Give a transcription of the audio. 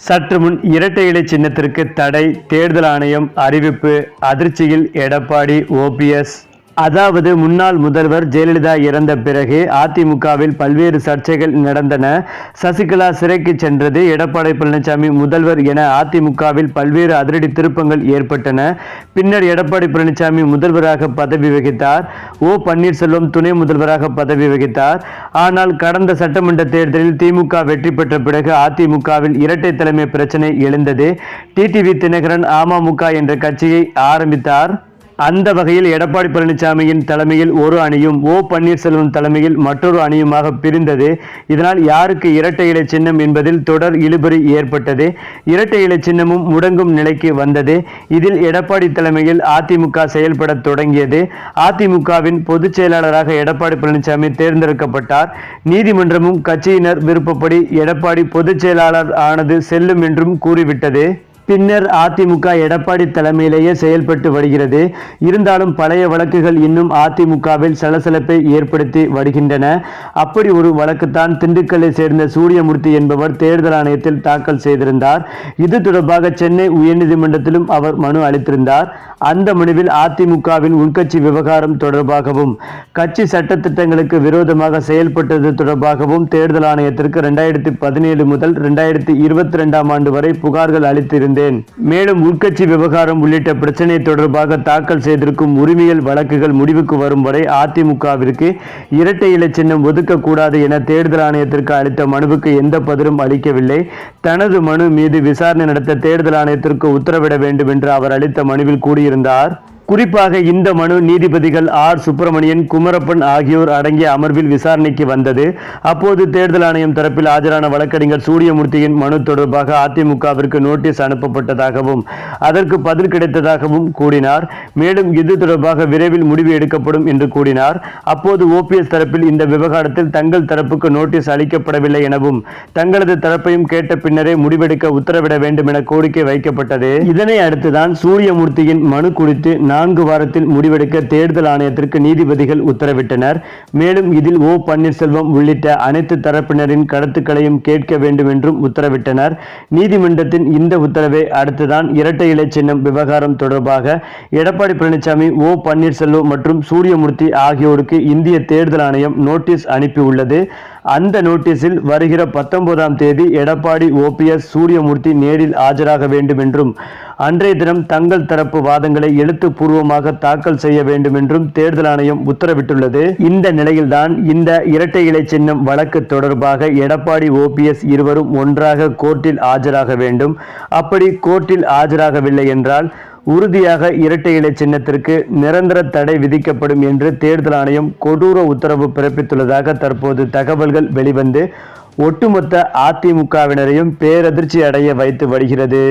சற்று முன் இரட்டை இலை சின்னத்திற்கு தடை தேர்தல் ஆணையம் அறிவிப்பு அதிர்ச்சியில் எடப்பாடி ஓபிஎஸ் அதாவது முன்னாள் முதல்வர் ஜெயலலிதா இறந்த பிறகு அதிமுகவில் பல்வேறு சர்ச்சைகள் நடந்தன. சசிகலா சிறைக்கு சென்றது. எடப்பாடி பழனிசாமி முதல்வர் என அதிமுகவில் பல்வேறு அதிரடி திருப்பங்கள் ஏற்பட்டன. பின்னர் எடப்பாடி பழனிசாமி முதல்வராக பதவி வகித்தார். ஓ பன்னீர்செல்வம் துணை முதல்வராக பதவி வகித்தார். ஆனால் கடந்த சட்டமன்ற தேர்தலில் திமுக வெற்றி பெற்ற பிறகு அதிமுகவில் இரட்டை தலைமை பிரச்சனை எழுந்தது. டிடிவி தினகரன் அமமுக என்ற கட்சியை ஆரம்பித்தார். அந்த வகையில் எடப்பாடி பழனிசாமியின் தலைமையில் ஒரு அணியும் ஓ பன்னீர்செல்வம் தலைமையில் மற்றொரு அணியுமாக பிரிந்தது. இதனால் யாருக்கு இரட்டை இலை சின்னம் என்பதில் தொடர் இழுபறி ஏற்பட்டது. இரட்டை இலை சின்னமும் முடங்கும் நிலைக்கு வந்தது. இதில் எடப்பாடி தலைமையில் அதிமுக செயல்பட தொடங்கியது. அதிமுகவின் பொதுச் செயலாளராக எடப்பாடி பழனிசாமி தேர்ந்தெடுக்கப்பட்டார். நீதிமன்றமும் கட்சியினர் விருப்பப்படி எடப்பாடி பொதுச் செயலாளர் ஆனது செல்லும் என்றும் கூறிவிட்டது. பின்னர் அதிமுக எடப்பாடி தலைமையிலேயே செயல்பட்டு வருகிறது. இருந்தாலும் பழைய வழக்குகள் இன்னும் அதிமுகவில் சலசலப்பை ஏற்படுத்தி வருகின்றன. அப்படி ஒரு வழக்குத்தான் திண்டுக்கல்லை சேர்ந்த சூரியமூர்த்தி என்பவர் தேர்தல் ஆணையத்தில் தாக்கல் செய்திருந்தார். இது தொடர்பாக சென்னை உயர்நீதிமன்றத்திலும் அவர் மனு அளித்திருந்தார். அந்த மனுவில் அதிமுகவின் உள்கட்சி விவகாரம் தொடர்பாகவும் கட்சி சட்டத்திட்டங்களுக்கு விரோதமாக செயல்பட்டது தொடர்பாகவும் தேர்தல் ஆணையத்திற்கு ரெண்டாயிரத்தி பதினேழு முதல் இரண்டாயிரத்தி இருபத்தி ரெண்டாம் ஆண்டு வரை புகார்கள் வந்தேன். மேலும் உட்கட்சி விவகாரம் உள்ளிட்ட பிரச்சனை தொடர்பாக தாக்கல் செய்திருக்கும் உரிமையல் வழக்குகள் முடிவுக்கு வரும் வரை அதிமுகவிற்கு இரட்டை இலை சின்னம் ஒதுக்கக்கூடாது என தேர்தல் ஆணையத்திற்கு அளித்த மனுவுக்கு எந்த பதிலும் அளிக்கவில்லை. தனது மனு மீது விசாரணை நடத்த தேர்தல் ஆணையத்திற்கு உத்தரவிட வேண்டும் என்று அவர் அளித்த மனுவில் கூறியிருந்தார். குறிப்பாக இந்த மனு நீதிபதிகள் ஆர். சுப்பிரமணியன் குமரப்பன் ஆகியோர் அடங்கிய அமர்வில் விசாரணைக்கு வந்தது. அப்போது தேர்தல் ஆணையம் தரப்பில் ஆஜரான வழக்கறிஞர் சூரியமூர்த்தியின் மனு தொடர்பாக அதிமுகவிற்கு நோட்டீஸ் அனுப்பப்பட்டதாகவும் அதற்கு பதில் கிடைத்ததாகவும் கூறினார். மேலும் இது தொடர்பாக விரைவில் முடிவு எடுக்கப்படும் என்று கூறினார். அப்போது ஓபிஎஸ் தரப்பில் இந்த விவகாரத்தில் தங்கள் தரப்புக்கு நோட்டீஸ் அளிக்கப்படவில்லை எனவும் தங்களது தரப்பையும் கேட்ட பின்னரே முடிவெடுக்க உத்தரவிட வேண்டும் என கோரிக்கை வைக்கப்பட்டது. இதனை அடுத்துதான் சூரியமூர்த்தியின் மனு குறித்து நான்கு வாரத்தில் முடிவெடுக்க தேர்தல் ஆணையத்திற்கு நீதிபதிகள் உத்தரவிட்டனர். மேலும் இதில் ஓ. பன்னீர்செல்வம் உள்ளிட்ட அனைத்து தரப்பினரின் கருத்துக்களையும் கேட்க வேண்டும் என்றும் உத்தரவிட்டனர். நீதிமன்றத்தின் இந்த உத்தரவை அடுத்துதான் இரட்டை இலை சின்னம் விவகாரம் தொடர்பாக எடப்பாடி பழனிசாமி ஓ. பன்னீர்செல்வம் மற்றும் சூரியமூர்த்தி ஆகியோருக்கு இந்திய தேர்தல் ஆணையம் நோட்டீஸ் அனுப்பியுள்ளது. அந்த நோட்டீஸில் வருகிற பத்தொன்பதாம் தேதி எடப்பாடி ஓபிஎஸ் சூரியமூர்த்தி நேரில் ஆஜராக வேண்டும் என்றும் அன்றைய தினம் தங்கள் தரப்பு வாதங்களை எழுத்து பூர்வமாக தாக்கல் செய்ய வேண்டும் என்றும் தேர்தல் ஆணையம் உத்தரவிட்டுள்ளது. இந்த நிலையில்தான் இந்த இரட்டை இலை சின்னம் வழக்கு தொடர்பாக எடப்பாடி ஓபிஎஸ் இருவரும் ஒன்றாக கோர்ட்டில் ஆஜராக வேண்டும். அப்படி கோர்ட்டில் ஆஜராகவில்லை என்றால் உறுதியாக இரட்டை இலை சின்னத்திற்கு நிரந்தர தடை விதிக்கப்படும் என்று தேர்தல் ஆணையம் கொடூர உத்தரவு பிறப்பித்துள்ளதாக தற்போது தகவல்கள் வெளிவந்து ஒட்டுமொத்த அதிமுகவினரையும் பேரதிர்ச்சி அடைய வைத்து வருகிறது.